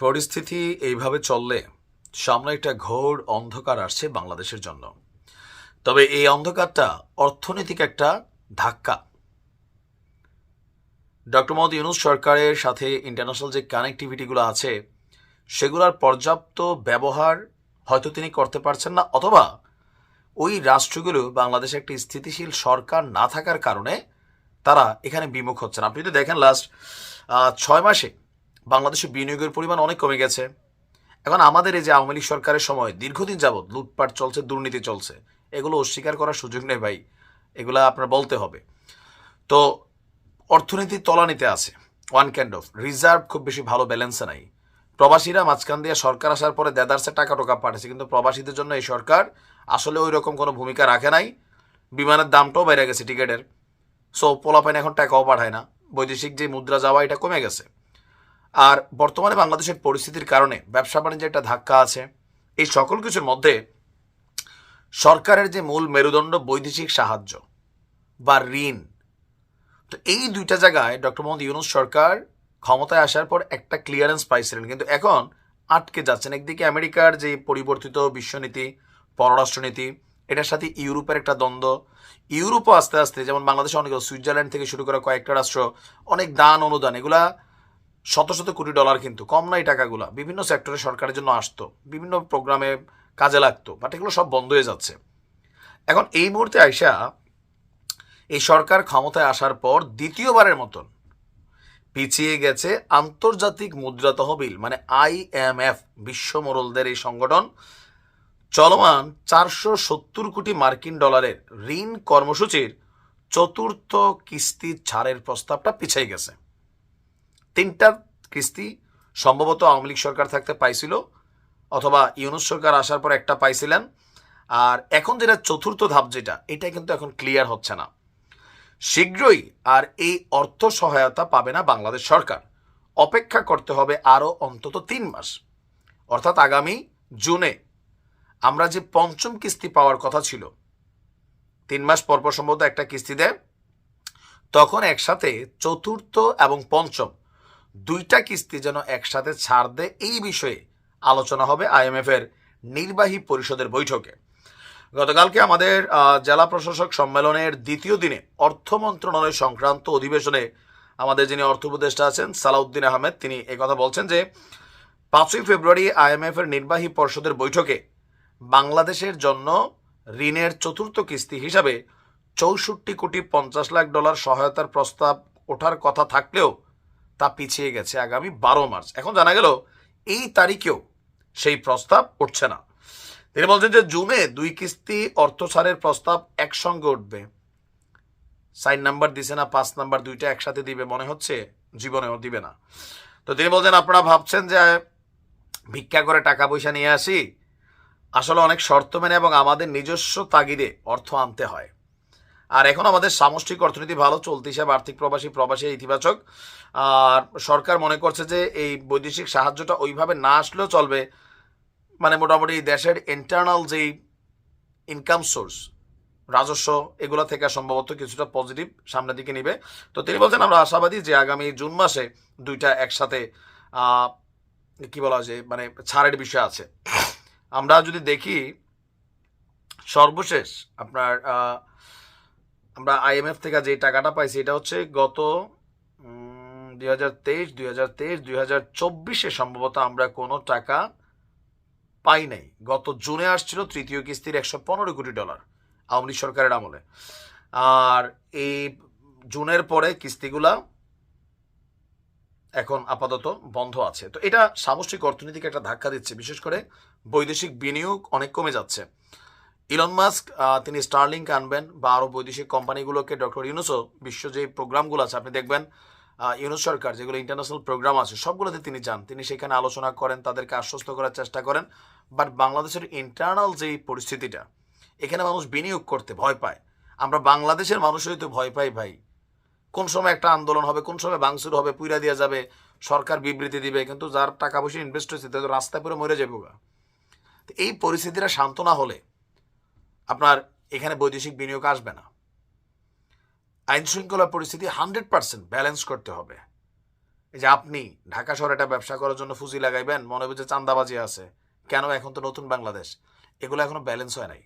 পরিস্থিতি এইভাবে চললে সামনে একটা ঘোর অন্ধকার আসছে বাংলাদেশের জন্য। তবে এই অন্ধকারটা অর্থনৈতিক একটা ধাক্কা। ডক্টর মোহাম্মদ ইউনুস সরকারের সাথে ইন্টারন্যাশনাল যে কানেক্টিভিটিগুলো আছে, সেগুলোর পর্যাপ্ত ব্যবহার হয়তো তিনি করতে পারছেন না, অথবা ওই রাষ্ট্রগুলো বাংলাদেশে একটি স্থিতিশীল সরকার না থাকার কারণে তারা এখানে বিমুখ হচ্ছেন। আপনি যদি দেখেন লাস্ট ছয় মাসে বাংলাদেশে বিনিয়োগের পরিমাণ অনেক কমে গেছে। এখন আমাদের এই যে আওয়ামী লীগ সরকারের সময় দীর্ঘদিন যাবৎ লুটপাট চলছে, দুর্নীতি চলছে। এগুলো অস্বীকার করার সুযোগ নেই ভাই। এগুলা আপনার বলতে হবে। তো অর্থনীতি তলানিতে আছে ওয়ান ক্যান্ড অফ রিজার্ভ খুব বেশি ভালো ব্যালেন্সে নাই। প্রবাসীরা মাঝখান দিয়ে সরকার আসার পরে দেদারসে টাকা টোকা পাঠাচ্ছে কিন্তু প্রবাসীদের জন্য এই সরকার আসলে ওই রকম কোনো ভূমিকা রাখে নাই। বিমানের দামটাও বেড়ে গেছে টিকিটের। সো পোলাপাইন এখন টাকাও পাঠায় না। বৈদেশিক যে মুদ্রা যাওয়া, এটা কমে গেছে। আর বর্তমানে বাংলাদেশের পরিস্থিতির কারণে ব্যবসা বাণিজ্যে একটা ধাক্কা আছে। এই সকল কিছুর মধ্যে সরকারের যে মূল মেরুদণ্ড বৈদেশিক সাহায্য বা ঋণ, তো এই দুইটা জায়গায় ডক্টর মোহাম্মদ ইউনুস সরকার ক্ষমতায় আসার পর একটা ক্লিয়ারেন্স পাইছিলেন। কিন্তু এখন আটকে যাচ্ছেন। একদিকে আমেরিকার যে পরিবর্তিত বিশ্বনীতি, পররাষ্ট্রনীতি, এটার সাথে ইউরোপের একটা দ্বন্দ্ব। ইউরোপও আস্তে আস্তে, যেমন বাংলাদেশে অনেক, সুইজারল্যান্ড থেকে শুরু করা কয়েকটা রাষ্ট্র, অনেক দান অনুদান এগুলা শত শত কোটি ডলার কিন্তু, কম নাই টাকাগুলা। বিভিন্ন সেক্টরে সরকারের জন্য আসতো, বিভিন্ন প্রোগ্রামে কাজে লাগতো বাট এগুলো সব বন্ধ হয়ে যাচ্ছে। এখন এই মুহূর্তে আইসা এই সরকার ক্ষমতায় আসার পর দ্বিতীয়বারের মতন পিছিয়ে গেছে আন্তর্জাতিক মুদ্রা তহবিল মানে আইএমএফ বিশ্ব মোরলদের এই সংগঠন। চলমান চারশো সত্তর কোটি মার্কিন ডলারের ঋণ কর্মসূচির চতুর্থ কিস্তি ছাড়ের প্রস্তাবটা পিছিয়ে গেছে। তিনটা কিস্তি সম্ভবত আওয়ামী লীগ সরকার থাকতে পাইছিল অথবা ইউনুস সরকার আসার পর একটা পাইছিলেন। আর এখন যেটা চতুর্থ ধাপ যেটা, এটা কিন্তু এখন ক্লিয়ার হচ্ছে না। শীঘ্রই আর এই অর্থ সহায়তা পাবে না বাংলাদেশ সরকার। অপেক্ষা করতে হবে আরও অন্তত তিন মাস। অর্থাৎ আগামী জুনে আমরা যে পঞ্চম কিস্তি পাওয়ার কথা ছিল, তিন মাস পরপর সম্ভবত একটা কিস্তি দেয়, তখন একসাথে চতুর্থ এবং পঞ্চম দুইটা কিস্তি যেন একসাথে ছাড় দেয় এই বিষয়ে আলোচনা হবে আইএমএফ এর নির্বাহী পরিষদের বৈঠকে। গতকালকে আমাদের জেলা প্রশাসক সম্মেলনের দ্বিতীয় দিনে অর্থ মন্ত্রণালয় সংক্রান্ত অধিবেশনে আমাদের যিনি অর্থ উপদেষ্টা আছেন, সালাউদ্দিন আহমেদ, তিনি কথা বলছেন যে, পাঁচই ফেব্রুয়ারি আইএমএফ এর নির্বাহী পর্ষদের বৈঠকে বাংলাদেশের জন্য ঋণের চতুর্থ কিস্তি হিসাবে চৌষট্টি কোটি পঞ্চাশ লাখ ডলার সহায়তার প্রস্তাব ওঠার কথা থাকলেও তা পিছিয়ে গেছে আগামী বারো মার্চ। এখন জানা গেল, এই তারিখেও সেই প্রস্তাব উঠছে না। তিনি বলছেন যে জুনে দুই কিস্তি অর্থ ছাড়ের প্রস্তাব একসঙ্গে উঠবে। সাইন নাম্বার দিছে না, পাঁচ নাম্বার দুইটা একসাথে দিবে মনে হচ্ছে, জীবনেও দিবে না। তো তিনি বলছেন, আপনারা ভাবছেন যে ভিক্ষা করে টাকা পয়সা নিয়ে আসি? আসলে অনেক শর্ত মেনে এবং আমাদের নিজস্ব তাগিদে অর্থ আনতে হয়। আর এখন আমাদের সামষ্টিক অর্থনীতি ভালো, চলতে আর্থিক প্রবাসী প্রবাসী ইতিবাচক। আর সরকার মনে করছে যে এই বৈদেশিক সাহায্যটা ওইভাবে না আসলেও চলবে। মানে মোটামুটি দেশের ইন্টারনাল যেই ইনকাম সোর্স রাজস্ব, এগুলো থেকে সম্ভবত কিছুটা পজিটিভ সামনের দিকে নিবে। তো তিনি বলছেন, আমরা আশাবাদী যে আগামী জুন মাসে দুইটা একসাথে কি বলা যায় মানে ছাড়ের বিষয় আছে। আমরা যদি দেখি, সর্বশেষ আপনার আমরা আইএমএফ থেকে যে টাকাটা পাইছি, এটা হচ্ছে গত দুই হাজার তেইশ হাজার তেইশ হাজার চব্বিশে সম্ভবত আমরা কোনো টাকা পাই নাই। গত জুনে আসছিল তৃতীয় কিস্তির একশো পনেরো কোটি ডলার আওয়ামী লীগ সরকারের আমলে। আর এই জুনের পরে কিস্তিগুলা এখন আপাতত বন্ধ আছে। তো এটা সামষ্টিক অর্থনীতিকে একটা ধাক্কা দিচ্ছে, বিশেষ করে বৈদেশিক বিনিয়োগ অনেক কমে যাচ্ছে। ইলন মাস্ক তিনি স্টার্লিংক আনবেন বা আরও বৈদেশিক কোম্পানিগুলোকে ডক্টর ইউনুসও বিশ্ব যে প্রোগ্রামগুলো আছে, আপনি দেখবেন ইউনুস সরকার যেগুলো ইন্টারন্যাশনাল প্রোগ্রাম আছে, সবগুলোতে তিনি যান। তিনি সেখানে আলোচনা করেন, তাদেরকে আশ্বস্ত করার চেষ্টা করেন বাট বাংলাদেশের ইন্টারনাল যেই পরিস্থিতিটা, এখানে মানুষ বিনিয়োগ করতে ভয় পায়। আমরা বাংলাদেশের মানুষই তো ভয় পাই ভাই। কোন সময় একটা আন্দোলন হবে, কোন সময় ভাঙচুর হবে, পুইরা দেওয়া যাবে, সরকার বিবৃতি দিবে, কিন্তু যার টাকা পয়সা ইনভেস্ট হয়েছে, তাদের রাস্তায় পুরো মরে যাবে এই পরিস্থিতিটা শান্ত না হলে আপনার এখানে বৈদেশিক বিনিয়োগ আসবে না। আইন শৃঙ্খলা পরিস্থিতি হান্ড্রেড পার্সেন্ট ব্যালেন্স করতে হবে। এই যে আপনি ঢাকা শহরে একটা ব্যবসা করার জন্য ফুজি লাগাইবেন, মনে হবে যে চান্দাবাজি আছে। কেন এখন তো নতুন বাংলাদেশ? এগুলো এখনও ব্যালেন্স হয় নাই।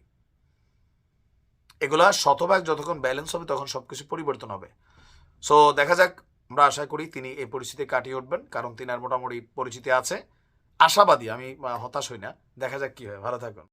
এগুলা শতভাগ যতক্ষণ ব্যালেন্স হবে তখন সব কিছু পরিবর্তন হবে। সো, দেখা যাক, আমরা আশা করি তিনি এই পরিস্থিতি কাটিয়ে উঠবেন, কারণ তিনার মোটামুটি পরিচিতি আছে। আশাবাদী, আমি হতাশ হই না। দেখা যাক কি হয়। ভালো থাকুন।